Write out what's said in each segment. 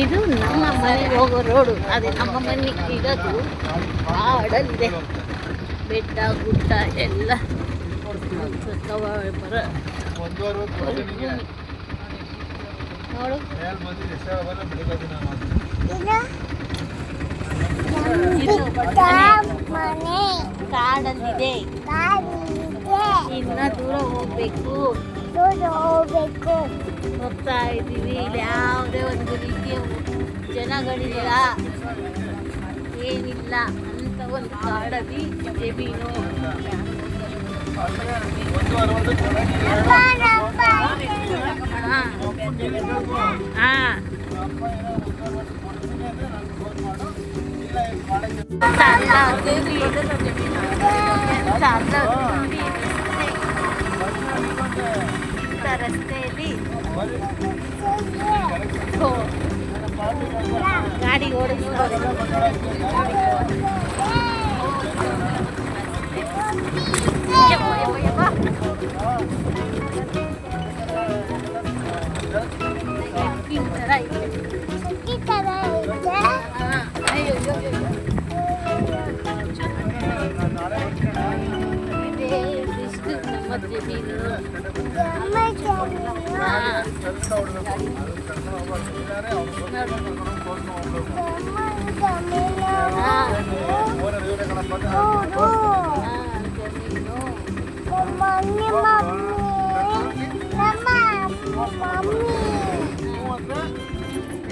ಇದು ನಮ್ಮ ಮನೆಗೆ ಹೋಗೋ ರೋಡು ಅದೇ ನಮ್ಮ ಮನೆ ಇರೋದು ಕಾಡಲ್ಲಿದೆ. ಬೆಟ್ಟ ಗುಡ್ಡ ಎಲ್ಲ ಬರ ನೋಡು ಕಾಡಲ್ಲಿದೆ. ಇನ್ನ ದೂರ ಹೋಗ್ಬೇಕು. ಹೋಗ್ಬೇಕು ಹೋಗ್ತಾ ಇದ್ದೀವಿ ಇಲ್ಲಿ ಯಾವುದೇ ಒಂದು ರೀತಿಯ ಜನಗಳಿಲ್ಲ ಏನಿಲ್ಲ ಅಂತ ಒಂದು ಕಾಡಲ್ಲಿ ಜಮೀನು ಹಾ ರಸ್ತೆಯಲ್ಲಿ ಹೋ, ಗಾಡಿ ಓಡಿಸ್ತಾರೆ ಮಮ್ಮಿ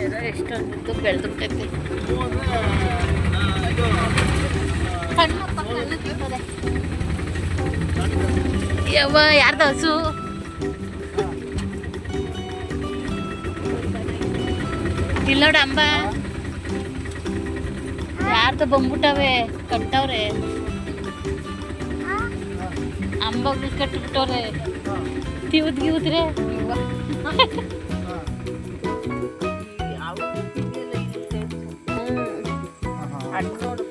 ಎಲ್ಲ ಎಷ್ಟೊಂದು ಬೆಳೆದ್ಬಿಟ್ಟೈತೆ ಕಣ್ಣಪ್ಪ ಕಣ್ಣು ತಿಂತದೆ ಯವ್ವ ಯಾರ್ದು ಹಸು? ಇಲ್ಲ ನೋಡ ಅಂಬ. ಯಾರ್ದು ಬಂದ್ಬಿಟ್ಟವೆ ಕಟ್ಟವ್ರೆ. ಅಂಬಗ್ ಕಟ್ಬಿಟ್ಟವ್ರೆ. ತಿವುದ್ ಗಿವುದ್ರೆ? ಎಲ್ಲ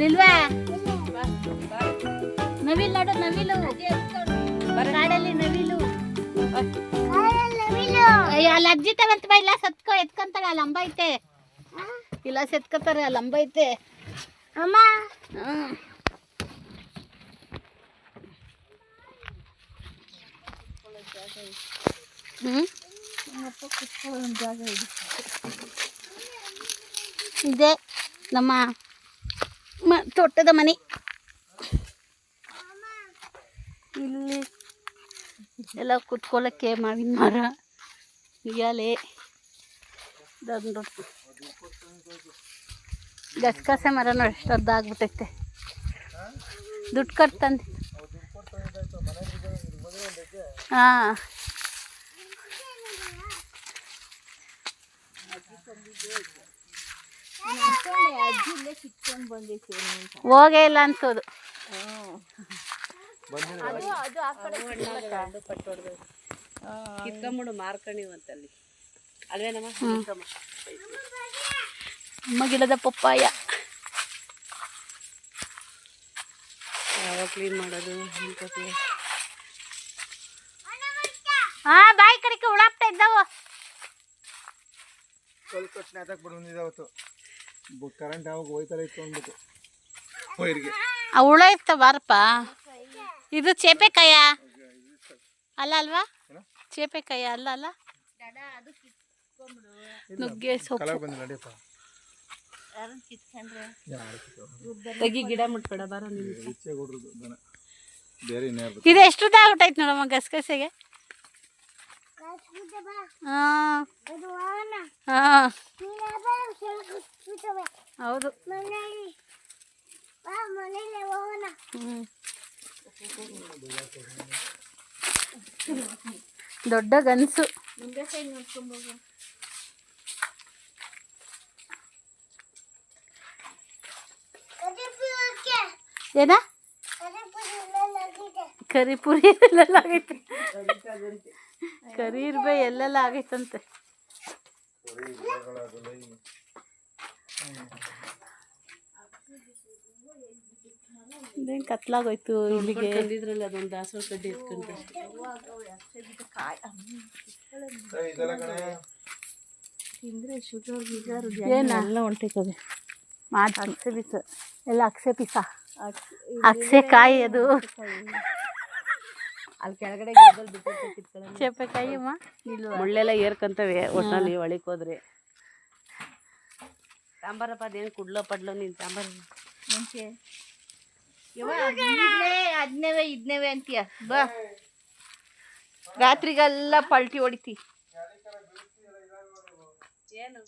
ಅಲ್ಲಿಲ್ವಾ ನವಿಲು ನೋಡು ನವಿಲು. ಕಾಡಲ್ಲಿ ನವಿಲು. ಅಯ್ಯೋ ಅಲ್ಲಿ ಅಜ್ಜಿ ತಗಂತ ಬಾ ಇಲ್ಲ ಸತ್ಕೋ ಎತ್ಕೊಂತಾಳೆ ಅಲ್ಲಿ ಅಂಬ ಐತೆ. ಇಲ್ಲ ಸೆತ್ಕೋತಾರೆ ಅಲ್ಲಿ ಅಂಬ ಐತೆ. ಅಮ್ಮ. ಹ್ಮ್. ಇದೆ. ನಮ್ಮ ತೋಟದ ಮನೆ. ಇಲ್ಲಿ ಎಲ್ಲ ಕುತ್ಕೊಳ್ಳೋಕ್ಕೆ ಮಾವಿನ ಮರ ಎಲೆ ದಂಡು ಗಸಗಸೆ ಮರ ನೋಡಿ ಎಷ್ಟೊದ್ದಾಗ್ಬಿಟ್ಟೈತೆ ದುಡ್ಡು ಕಟ್ತಂದು ಹಾಂ. ಹೋಗೇ ಇಲ್ಲ ಅನ್ಸೋದು. ಕಿತ್ಕೊಂಬಿಡು ಅಲ್ವೇನಮ್ಮ? ಗಿಡದ ಪಪ್ಪಾಯ. ಯಾವಾಗ ಕ್ಲೀನ್ ಮಾಡೋದು? ಹಾ ಬಾಯಿ ಕಡೆಗೆ ಉಳಾಪ್ತಾ ಇದ್ದಾವ. ಬಿಡು ಅವತ್ತು ಕರೆಂಟ್ ಯಾವಾಗ ಹೋಯ್ತಲ್ಲ ಇತ್ತು ಅಂದ್ಬಿಟ್ಟು. ವೈರ್ಗೆ. ಆ ಹುಳ ಇತ್ತ ಬಾರಪ್ಪ. ಇದು ಚೇಪೆಕಾಯ? ಅಲ್ಲ ಅಲ್ವಾ? ಚೇಪೆಕಾಯ ಅಲ್ಲ ಅಲ್ಲ? ನುಗ್ಗೆ ಸೊಪ್ಪು. ತೆಗಿ ಗಿಡ ಮುಟ್ಬೇಡ ಬಾರ ಇದು ಎಷ್ಟು ಆಗ್ಬಿಟ್ಟೈತೆ ನೋಡಮ್ಮ ಗಸಗಸೆಗೆ? ಹಾಂ. ಹಾಂ. ಹೌದು. ಮನೇಲಿ ಬಾ ಮನೇಲಿ ಹೋಗೋಣ. ದೊಡ್ಡ ಗನ್ಸು. ಏನ? ಕರಿಪುರ ಇಲ್ಲಲಾಗಿದೆ. ಕರಿ ಪುರಿ ಎಲ್ಲೆಲ್ಲ ಆಗೈತೆ. ಕರಿ ಇರ್ಬೆ ಎಲ್ಲೆಲ್ಲ ಆಗೈತಂತೆ. ಇದೇನು ಕತ್ಲಾಗೋಯ್ತು ಇಲ್ಲಿಗೆ? ತಂದಿದ್ರಲ್ಲ ಅದೊಂದು ದಾಸವಾಳ ಕಡ್ಡಿ ಎತ್ಕೊಂಡು ಇದೆಲ್ಲ ಶುಗರ್ ಮಾಡಿ ಅಕ್ಸೆ ಬಿಸ ಎಲ್ಲ ಅಕ್ಸೆ ಪಿಸ. ಅಕ್ಸೆ ಕಾಯಿ ಅದು. ಅಲ್ಲಿ ಕೆಳಗಡೆ ಗಿಡದಲ್ಲಿ ಕಾಯಿ ಕಿತ್ಕೊಳ್ಳೋಣ. ಚಪ್ಪೆಕಾಯಿ ಅಮ್ಮ. ಮುಳ್ಳೆಲ್ಲ ಏರ್ಕಂತವೆ ಒಟ್ಟಲ್ಲಿ ಒಳಗೆ ಹೋದ್ರೆ ಸಾಂಬಾರಪ್ಪ ಅದೇನು ಕುಡ್ಲೋ ಪಡ್ಲೋ ನೀನು ಸಾಂಬಾರು ಅದ್ನೇವೆ ಇದ್ನೇವೇ ಅಂತೀಯ. ಬಾ. ರಾತ್ರಿಗೆಲ್ಲ ಪಲ್ಟಿ ಹೊಡಿತಿ. ಏನು?